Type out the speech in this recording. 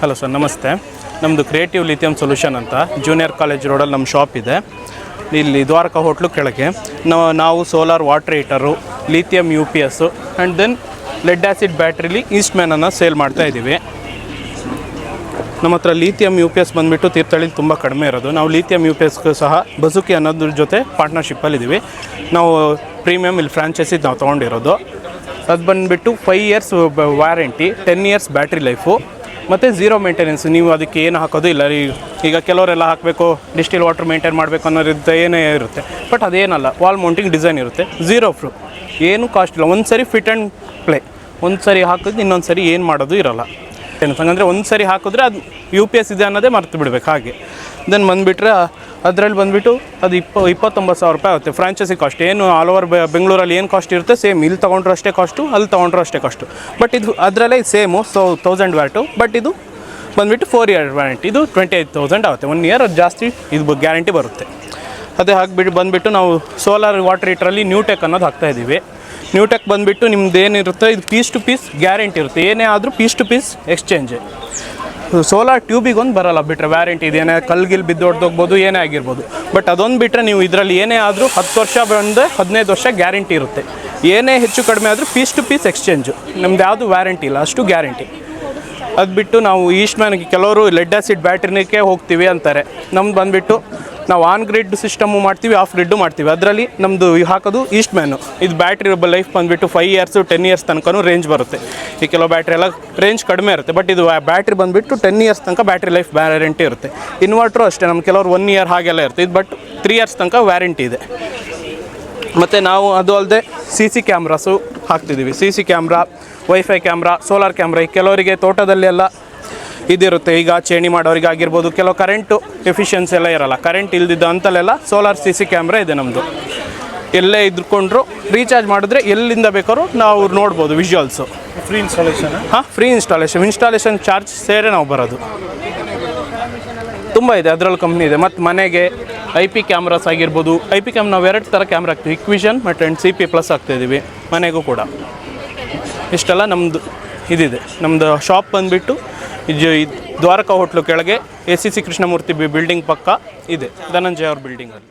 Hello sir, ನಮಸ್ತೆ. ನಮ್ಮದು creative lithium solution ಅಂತ. ಜೂನಿಯರ್ ಕಾಲೇಜ್ ರೋಡಲ್ಲಿ ನಮ್ಮ ಶಾಪ್ ಇದೆ. ಇಲ್ಲಿ ದ್ವಾರಕ ಹೋಟ್ಲು ಕೆಳಗೆ. ನಾವು solar water heater lithium U P S and then lead acid ಬ್ಯಾಟ್ರಿಲಿ ಈಸ್ಟ್ ಮ್ಯಾನನ್ನು ಸೇಲ್ ಮಾಡ್ತಾ ಇದ್ದೀವಿ. ನಮ್ಮ ಹತ್ರ ಲಿಥಿಯಂ ಯು ಪಿ ಎಸ್ ಬಂದುಬಿಟ್ಟು ತೀರ್ಥಹಳ್ಳಿ ತುಂಬ ಕಡಿಮೆ ಇರೋದು. ನಾವು ಲಿಥಿಯಂ ಯು ಪಿ ಎಸ್ಗೂ ಸಹ ಬಸುಕಿ ಅನ್ನೋದ್ರ ಜೊತೆ ಪಾರ್ಟ್ನರ್ಶಿಪ್ಪಲ್ಲಿದ್ದೀವಿ ನಾವು ಪ್ರೀಮಿಯಮ್ ಇಲ್ಲಿ ಫ್ರಾಂಚೈಸಿ ನಾವು ತೊಗೊಂಡಿರೋದು. ಅದು ಬಂದುಬಿಟ್ಟು five years warranty ten years battery life ಮತ್ತು ಝೀರೋ ಮೇಂಟೆನೆನ್ಸ್ ನೀವು ಅದಕ್ಕೆ ಏನು ಹಾಕೋದು ಇಲ್ಲ. ಈಗ ಕೆಲವರೆಲ್ಲ ಹಾಕಬೇಕು ಡಿಸ್ಟಿಲ್ ವಾಟರ್ ಮೇಂಟೈನ್ ಮಾಡಬೇಕು ಅನ್ನೋದ್ರಿಂದ ಏನೇ ಇರುತ್ತೆ. ಬಟ್ ಅದೇನಲ್ಲ ವಾಲ್ ಮೌಂಟಿಂಗ್ ಡಿಸೈನ್ ಇರುತ್ತೆ. ಝೀರೋ ಫ್ರೂ ಏನು ಕಾಸ್ಟ್ ಇಲ್ಲ. ಒಂದು ಸರಿ ಫಿಟ್ ಆ್ಯಂಡ್ ಪ್ಲೇ ಒಂದು ಸರಿ ಹಾಕಿದ್ರೆ ಇನ್ನೊಂದು ಸರಿ ಏನು ಮಾಡೋದು ಇರಲ್ಲ. ಏನು ಹಂಗಂದರೆ ಒಂದು ಸರಿ ಹಾಕಿದ್ರೆ ಅದು ಯು ಪಿ ಎಸ್ ಇದೆ ಅನ್ನೋದೇ ಮರ್ತು ಬಿಡ್ಬೇಕು ಹಾಗೆ. ದೆನ್ ಬಂದುಬಿಟ್ರೆ ಅದರಲ್ಲಿ ಬಂದುಬಿಟ್ಟು ಅದು ಇಪ್ಪ ಇಪ್ಪತ್ತೊಂಬತ್ತು ಸಾವಿರ ರೂಪಾಯಿ ಆಗುತ್ತೆ. ಫ್ರಾಂಚೈಸಿ ಕಾಸ್ಟ್ ಏನು ಆಲ್ ಓವರ್ ಬೆಂಗಳೂರಲ್ಲಿ ಏನು ಕಾಸ್ಟ್ ಇರುತ್ತೆ? ಸೇಮ್ ಇಲ್ಲಿ ತೊಗೊಂಡ್ರು ಅಷ್ಟೇ ಕಾಸ್ಟು ಅಲ್ಲಿ ತೊಗೊಂಡ್ರು ಅಷ್ಟೇ ಕಾಸ್ಟು ಬಟ್ ಇದು ಅದರಲ್ಲೇ same so thousand watt but ಇದು ಬಂದುಬಿಟ್ಟು ಫೋರ್ ಇಯರ್ ವ್ಯಾರಂಟಿ ಇದು ಟ್ವೆಂಟಿ ಏಯ್ಟ್ ತೌಸಂಡ್ ಆಗುತ್ತೆ ಒನ್ ಇಯರ್ ಜಾಸ್ತಿ ಇದು ಗ್ಯಾರಂಟಿ ಬರುತ್ತೆ. ಅದೇ ಹಾಕಿಬಿಟ್ಟು ಬಂದುಬಿಟ್ಟು ನಾವು ಸೋಲಾರ್ ವಾಟರ್ ಹೀಟ್ರಲ್ಲಿ ನ್ಯೂಟೆಕ್ ಅನ್ನೋದು ಹಾಕ್ತಾ ಇದ್ದೀವಿ. ನ್ಯೂಟೆಕ್ ಬಂದುಬಿಟ್ಟು ನಿಮ್ದು ಏನಿರುತ್ತೆ? ಇದು ಪೀಸ್ ಟು ಪೀಸ್ ಗ್ಯಾರಂಟಿ ಇರುತ್ತೆ. ಏನೇ ಆದರೂ piece to piece exchange solar ಟ್ಯೂಬಿಗೆ ಒಂದು ಬರಲ್ಲ ಬಿಟ್ಟರೆ ವ್ಯಾರಂಟಿ ಇದೇನೇ ಕಲ್ಗಿಲ್ ಬಿದ್ದು ಹೊಡೆದೋಗ್ಬೋದು ಏನೇ ಆಗಿರ್ಬೋದು. ಬಟ್ ಅದೊಂದು ಬಿಟ್ಟರೆ ನೀವು ಇದರಲ್ಲಿ ಏನೇ ಆದರೂ ಹತ್ತು ವರ್ಷ ಬಂದು ಹದಿನೈದು ವರ್ಷ ಗ್ಯಾರಂಟಿ ಇರುತ್ತೆ. ಏನೇ ಹೆಚ್ಚು ಕಡಿಮೆ ಆದರೂ ಪೀಸ್ ಟು ಪೀಸ್ ಎಕ್ಸ್ಚೇಂಜು. ನಮ್ದು ಯಾವುದು ವ್ಯಾರಂಟಿ ಇಲ್ಲ, ಅಷ್ಟು ಗ್ಯಾರಂಟಿ. ಅದು ಬಿಟ್ಟು ನಾವು ಈಸ್ಟ್ ಕೆಲವರು ಲೆಡ್ ಆ್ಯಸಿಡ್ ಬ್ಯಾಟ್ರಿನಕ್ಕೆ ಹೋಗ್ತೀವಿ ಅಂತಾರೆ. ನಮ್ದು ಬಂದುಬಿಟ್ಟು ನಾವು ಆನ್ ಗ್ರಿಡ್ ಸಿಸ್ಟಮು ಮಾಡ್ತೀವಿ ಆಫ್ ಗ್ರಿಡ್ಡು ಮಾಡ್ತೀವಿ. ಅದರಲ್ಲಿ ನಮ್ಮದು ಹಾಕೋದು ಈಸ್ಟ್ ಮ್ಯಾನು ಇದು ಬ್ಯಾಟ್ರಿ ಲೈಫ್ ಬಂದುಬಿಟ್ಟು ಫೈವ್ ಇಯರ್ಸು ಟೆನ್ ಇಯರ್ಸ್ ತನಕನೂ ರೇಂಜ್ ಬರುತ್ತೆ. ಈ ಕೆಲವು ಬ್ಯಾಟ್ರಿ ಎಲ್ಲ ರೇಂಜ್ ಕಡಿಮೆ ಇರುತ್ತೆ. ಬಟ್ ಇದು ಬ್ಯಾಟ್ರಿ ಬಂದುಬಿಟ್ಟು ಟೆನ್ ಇಯರ್ಸ್ ತನಕ ಬ್ಯಾಟ್ರಿ ಲೈಫ್ ವ್ಯಾರಂಟಿ ಇರುತ್ತೆ. ಇನ್ವರ್ಟ್ರು ಅಷ್ಟೇ ನಮ್ಮ ಕೆಲವರು ಒನ್ ಇಯರ್ ಹಾಗೆಲ್ಲ ಇರುತ್ತೆ. ಇದು ಬಟ್ ತ್ರೀ ಇಯರ್ಸ್ ತನಕ ವ್ಯಾರಂಟಿ ಇದೆ. ಮತ್ತು ನಾವು ಅದು ಅಲ್ಲದೆ C C cameras ಹಾಕ್ತಿದ್ದೀವಿ. C C camera wifi camera solar camera ಈ ಕೆಲವರಿಗೆ ತೋಟದಲ್ಲೆಲ್ಲ ಇದಿರುತ್ತೆ. ಈಗ ಚೇಣಿ ಮಾಡೋರಿಗೆ ಆಗಿರ್ಬೋದು ಕೆಲವು ಕರೆಂಟು ಎಫಿಷಿಯನ್ಸಿ ಎಲ್ಲ ಇರಲ್ಲ. ಕರೆಂಟ್ ಇಲ್ದಿದ್ದ ಅಂತಲ್ಲೆಲ್ಲ ಸೋಲಾರ್ ಸಿ ಸಿ ಕ್ಯಾಮ್ರಾ ಇದೆ ನಮ್ಮದು ಎಲ್ಲೇ ಇದ್ಕೊಂಡ್ರು ರೀಚಾರ್ಜ್ ಮಾಡಿದ್ರೆ ಎಲ್ಲಿಂದ ಬೇಕಾದ್ರು ನಾವು ನೋಡ್ಬೋದು ವಿಜುವಲ್ಸು ಫ್ರೀ ಇನ್ಸ್ಟಾಲೇಷನ್ ಹಾಂ ಫ್ರೀ ಇನ್ಸ್ಟಾಲೇಷನ್ ಇನ್ಸ್ಟಾಲೇಷನ್ ಚಾರ್ಜ್ ಸೇರೆ ನಾವು ಬರೋದು. ತುಂಬ ಇದೆ. ಅದರಲ್ಲಿ ಕಂಪ್ನಿ ಇದೆ. ಮತ್ತು ಮನೆಗೆ ಐ ಪಿ ಕ್ಯಾಮ್ರಾಸ್ ಆಗಿರ್ಬೋದು. ಐ ಪಿ ಕ್ಯಾಮ್ ನಾವು ಎರಡು ಥರ ಕ್ಯಾಮ್ರಾ ಹಾಕ್ತೀವಿ. ಇಕ್ವಿಷನ್ ಮತ್ತು ಆ್ಯಂಡ್ ಸಿ ಪಿ ಪ್ಲಸ್ ಹಾಕ್ತಾಯಿದ್ದೀವಿ ಮನೆಗೂ ಕೂಡ. ಇಷ್ಟೆಲ್ಲ ನಮ್ಮದು ಇದಿದೆ. ನಮ್ಮದು ಶಾಪ್ ಬಂದುಬಿಟ್ಟು ಇದು ದ್ವಾರಕಾ ಹೋಟ್ಲು ಕೆಳಗೆ A C C Krishnamurthy building ಪಕ್ಕ ಇದೆ. ಧನಂಜಯ ಅವ್ರ ಬಿಲ್ಡಿಂಗಲ್ಲಿ